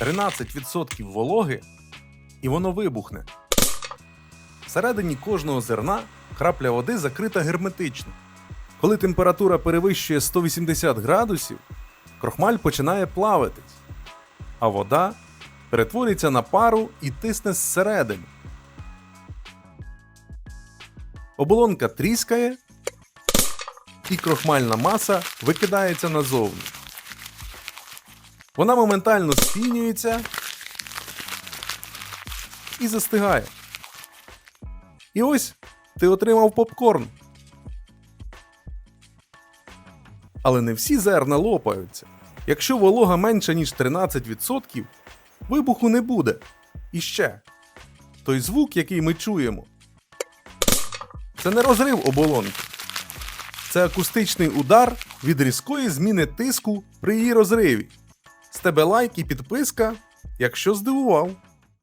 13% вологи, і воно вибухне. Всередині кожного зерна крапля води закрита герметично. Коли температура перевищує 180 градусів, крохмаль починає плавитись, а вода перетворюється на пару і тисне зсередини. Оболонка тріскає, і крохмальна маса викидається назовні. Вона моментально спінюється і застигає. І ось ти отримав попкорн. Але не всі зерна лопаються. Якщо волога менша, ніж 13%, вибуху не буде. І ще. Той звук, який ми чуємо, це не розрив оболонки. Це акустичний удар від різкої зміни тиску при її розриві. З тебе лайк і підписка, якщо здивував.